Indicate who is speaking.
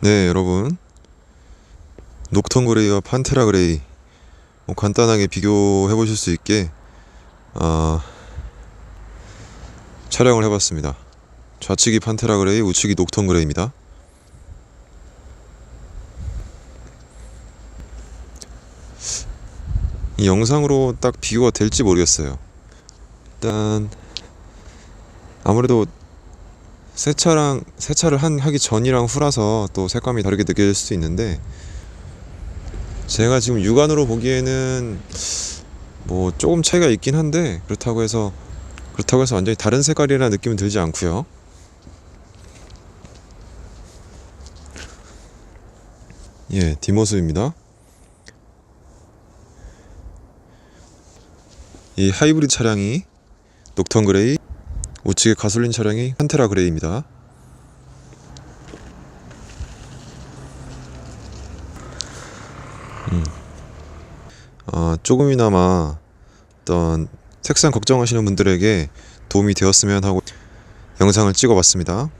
Speaker 1: 네, 여러분. 녹턴 그레이와 판테라 그레이 뭐 간단하게 비교해 보실 수 있게 아, 촬영을 해봤습니다. 좌측이 판테라 그레이, 우측이 녹턴 그레이입니다. 이 영상으로 딱 비교가 될지 모르겠어요. 일단 아무래도 세차랑 세차를 한 하기 전이랑 후라서 또 색감이 다르게 느껴질 수도 있는데 제가 지금 육안으로 보기에는 뭐 조금 차이가 있긴 한데 그렇다고 해서 그렇다고 해서 완전히 다른 색깔이라는 느낌은 들지 않고요. 예, 뒷모습입니다. 이 하이브리드 차량이 녹턴 그레이, 우측의 가솔린 차량이 판테라 그레이입니다. 음. 아, 조금이나마 어떤 색상 걱정하시는 분들에게 도움이 되었으면 하고 영상을 찍어봤습니다.